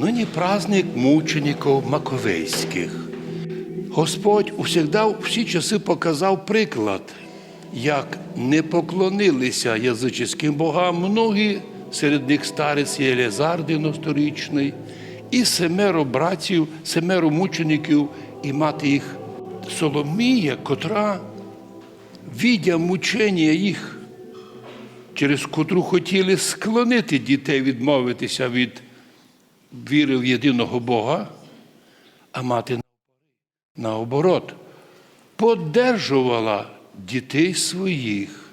Нині праздник мучеників Маковейських. Господь усігда в всі часи показав приклад, як не поклонилися язичським богам многі, серед них старець Єлязар 90-річний, і семеро братів, семеро мучеників, і мати їх Соломія, котра, віддя мучення їх, через котру хотіли склонити дітей відмовитися від віри в єдиного Бога, а мати наоборот, поддержувала дітей своїх.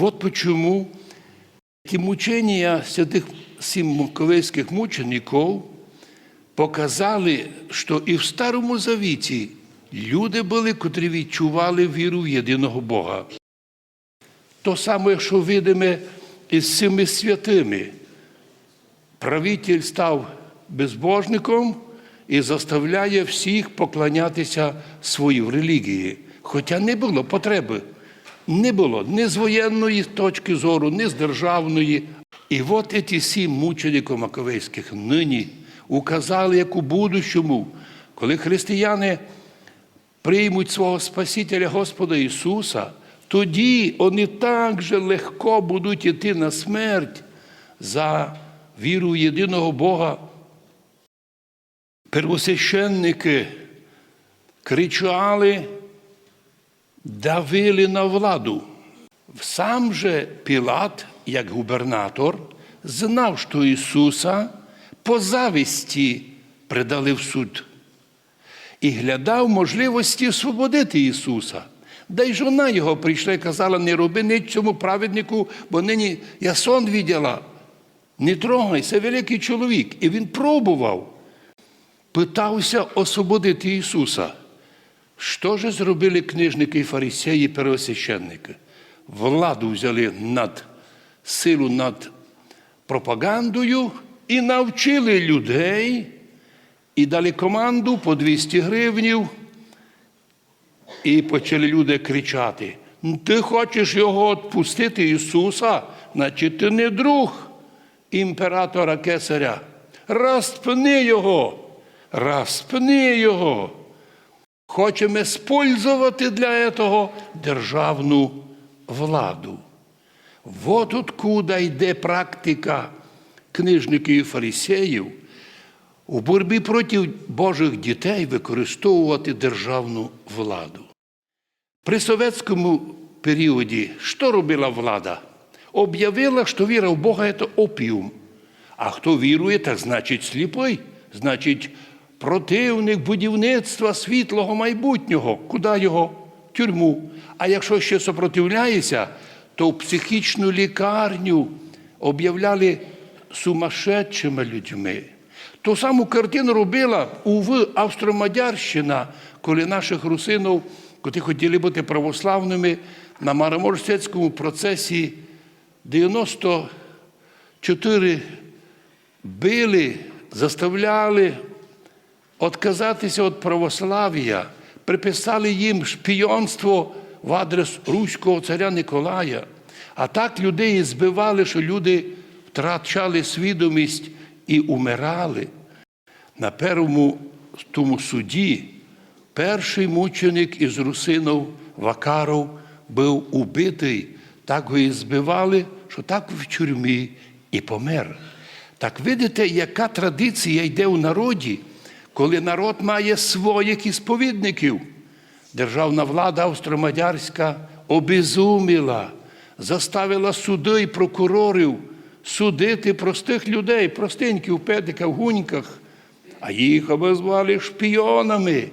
От почому ті мучення святих сім маковейських мучеників показали, що і в Старому Завіті люди були, котрі відчували віру в єдиного Бога. То саме, що видиме із цими святими. Правитель став безбожником і заставляє всіх поклонятися своїй релігії. Хоча не було потреби. Не було ні з воєнної точки зору, ні з державної. І от ці сім мучеників Маковейських нині указали, як у будущому, коли християни приймуть свого Спасителя Господа Ісуса, тоді вони так же легко будуть йти на смерть за віру в єдиного Бога. Первосвященники кричали, давили на владу. Сам же Пілат, як губернатор, знав, що Ісуса по зависті придали в суд і глядав можливості освободити Ісуса. Да й жона його прийшла і казала, не роби ні цьому праведнику, бо нині я сон виділа. Не трогай, це великий чоловік. І він пробував, питався освободити Ісуса. Що ж зробили книжники і фарисеї, первосвященники? Владу взяли над силу над пропагандою і навчили людей, і дали команду по 200 гривнів. І почали люди кричати: ти хочеш його відпустити Ісуса, значить ти не друг імператора Кесаря. Розпни його, розпни його. Хочемо спользувати для цього державну владу. Вот откуда йде практика книжників і фарисеїв у боротьбі проти Божих дітей використовувати державну владу. При совєтському періоді що робила влада? Об'явила, що віра в Бога це опіум. А хто вірує, так значить сліпий, значить противник будівництва світлого майбутнього. Куди його? В Тюрму. А якщо ще сопротивляється, то в психічну лікарню об'являли сумасшедшими людьми. Ту саму картину робила уви Австро-Мадярщина, коли наших русинів, котрі хотіли бути православними, на Мараморському процесі 94 били, заставляли відказатися від православ'я, приписали їм шпійонство в адрес руського царя Николая. А так людей збивали, що люди втрачали свідомість і умирали. На першому тому суді перший мученик із русинов Вакаров був убитий, так його і збивали, що так в тюрмі і помер. Так видите, яка традиція йде у народі, коли народ має своїх ісповідників. Державна влада австромадярська обезуміла, заставила суди і прокурорів судити простих людей, простеньких в педиках, гуньках, а їх обозвали шпіонами.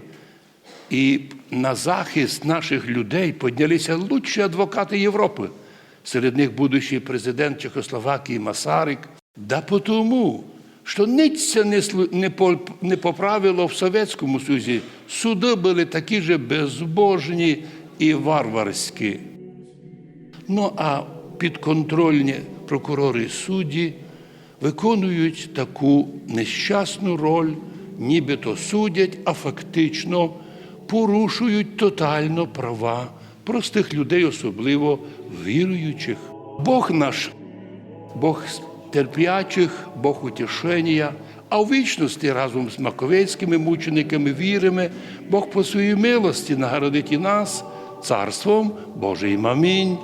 І на захист наших людей піднялися лучші адвокати Європи. Серед них будущий президент Чехословакії Масарик. Да потому, що ниця не, поправило в Совєтському Союзі. Суди були такі ж безбожні і варварські. Ну а підконтрольні прокурори і судді виконують таку нещасну роль, нібито судять, а фактично порушують тотально права простих людей, особливо віруючих. Бог наш, Бог терпячих, Бог утішення, А в вічності разом з маковецькими мучениками віримо, Бог по своїй милості нагородить і нас царством Божий Амінь.